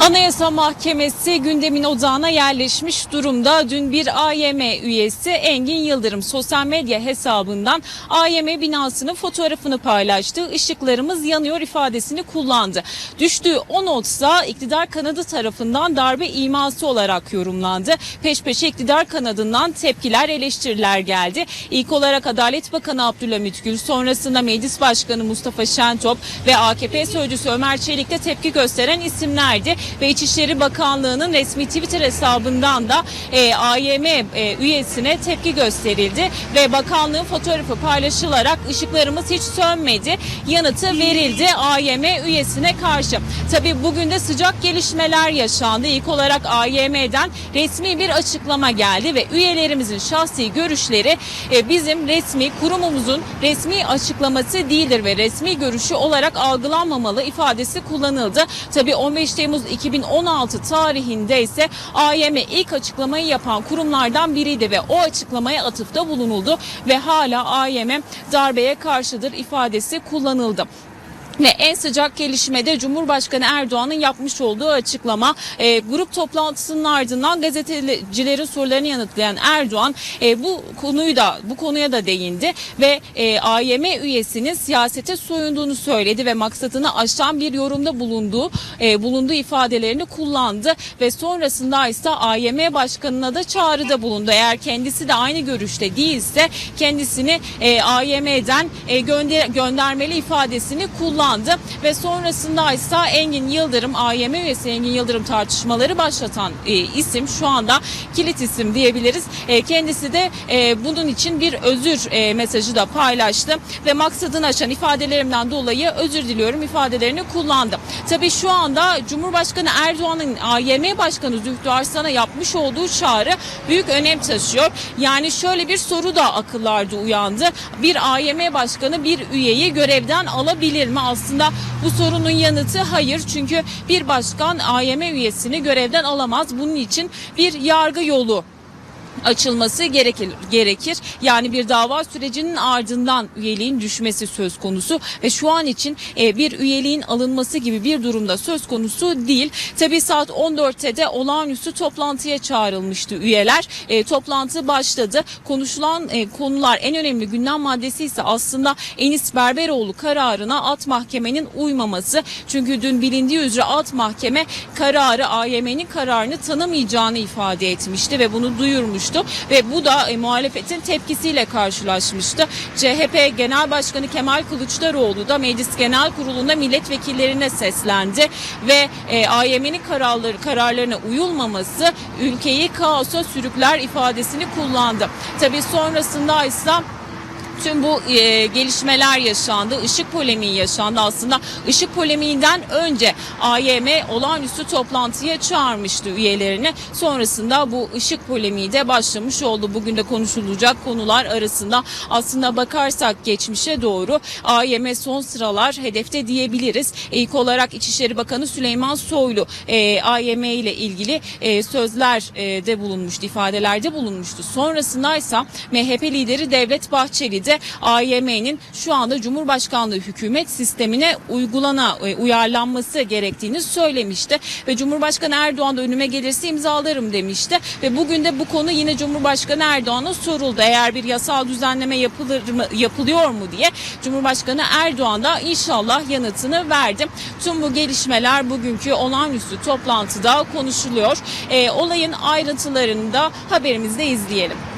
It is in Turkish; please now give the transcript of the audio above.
Anayasa Mahkemesi gündemin odağına yerleşmiş durumda. Dün bir AYM üyesi Engin Yıldırım sosyal medya hesabından AYM binasının fotoğrafını paylaştı. Işıklarımız yanıyor ifadesini kullandı. Düştüğü o notsa iktidar kanadı tarafından darbe iması olarak yorumlandı. Peş peşe iktidar kanadından tepkiler, eleştiriler geldi. İlk olarak Adalet Bakanı Abdülhamit Gül, sonrasında Meclis Başkanı Mustafa Şentop ve AKP Sözcüsü Ömer Çelik de tepki gösteren isimlerdi ve İçişleri Bakanlığı'nın resmi Twitter hesabından da e, AYM e, üyesine tepki gösterildi ve bakanlığın fotoğrafı paylaşılarak ışıklarımız hiç sönmedi yanıtı verildi AYM üyesine karşı. Tabi bugün de sıcak gelişmeler yaşandı. İlk olarak AYM'den resmi bir açıklama geldi ve üyelerimizin şahsi görüşleri e, bizim resmi kurumumuzun resmi açıklaması değildir ve resmi görüşü olarak algılanmamalı ifadesi kullanıldı. Tabi 15 Temmuz 2016 tarihinde ise AYM ilk açıklamayı yapan kurumlardan biriydi ve o açıklamaya atıfta bulunuldu ve hala AYM darbeye karşıdır ifadesi kullanıldı. Ve en sıcak gelişmede Cumhurbaşkanı Erdoğan'ın yapmış olduğu açıklama e, grup toplantısının ardından gazetecilerin sorularını yanıtlayan Erdoğan e, bu konuyu da bu konuya da değindi ve e, AYM üyesinin siyasete soyunduğunu söyledi ve maksadını aşan bir yorumda bulunduğu e, bulunduğu ifadelerini kullandı ve sonrasında ise AYM başkanına da çağrıda bulundu. Eğer kendisi de aynı görüşte değilse kendisini e, AYM'den e, gönder göndermeli ifadesini kullandı ve sonrasında ise Engin Yıldırım AYM üyesi Engin Yıldırım tartışmaları başlatan e, isim şu anda kilit isim diyebiliriz. E, kendisi de e, bunun için bir özür e, mesajı da paylaştı ve maksadını aşan ifadelerimden dolayı özür diliyorum ifadelerini kullandı. Tabii şu anda Cumhurbaşkanı Erdoğan'ın AYM Başkanı Zühtü Arslan'a yapmış olduğu çağrı büyük önem taşıyor. Yani şöyle bir soru da akıllarda uyandı. Bir AYM Başkanı bir üyeyi görevden alabilir mi? Bu sorunun yanıtı hayır. Çünkü bir başkan AYM üyesini görevden alamaz. Bunun için bir yargı yolu açılması gerekir, gerekir. Yani bir dava sürecinin ardından üyeliğin düşmesi söz konusu ve şu an için e, bir üyeliğin alınması gibi bir durumda söz konusu değil. Tabii saat 14'te de olağanüstü toplantıya çağrılmıştı üyeler. E, toplantı başladı. Konuşulan e, konular en önemli gündem maddesi ise aslında Enis Berberoğlu kararına alt mahkemenin uymaması. Çünkü dün bilindiği üzere alt mahkeme kararı AYM'nin kararını tanımayacağını ifade etmişti ve bunu duyurmuştu ve bu da e, muhalefetin tepkisiyle karşılaşmıştı. CHP Genel Başkanı Kemal Kılıçdaroğlu da Meclis Genel Kurulu'nda milletvekillerine seslendi ve e, AYM'nin kararları kararlarına uyulmaması ülkeyi kaosa sürükler ifadesini kullandı. Tabii sonrasında ise tüm bu e, gelişmeler yaşandı. Işık polemiği yaşandı. Aslında ışık polemiğinden önce AYM olağanüstü toplantıya çağırmıştı üyelerini. Sonrasında bu ışık polemiği de başlamış oldu. Bugün de konuşulacak konular arasında aslında bakarsak geçmişe doğru AYM son sıralar hedefte diyebiliriz. İlk olarak İçişleri Bakanı Süleyman Soylu e, AYM ile ilgili e, sözler e, de bulunmuştu, ifadelerde bulunmuştu. Sonrasında ise MHP lideri Devlet Bahçeli de AYM'nin şu anda Cumhurbaşkanlığı hükümet sistemine uygulana e, uyarlanması gerektiğini söylemişti ve Cumhurbaşkanı Erdoğan da önüme gelirse imzalarım demişti ve bugün de bu konu yine Cumhurbaşkanı Erdoğan'a soruldu. Eğer bir yasal düzenleme yapılır mı yapılıyor mu diye Cumhurbaşkanı Erdoğan da inşallah yanıtını verdi. Tüm bu gelişmeler bugünkü olağanüstü toplantıda konuşuluyor. E, olayın ayrıntılarını da haberimizde izleyelim.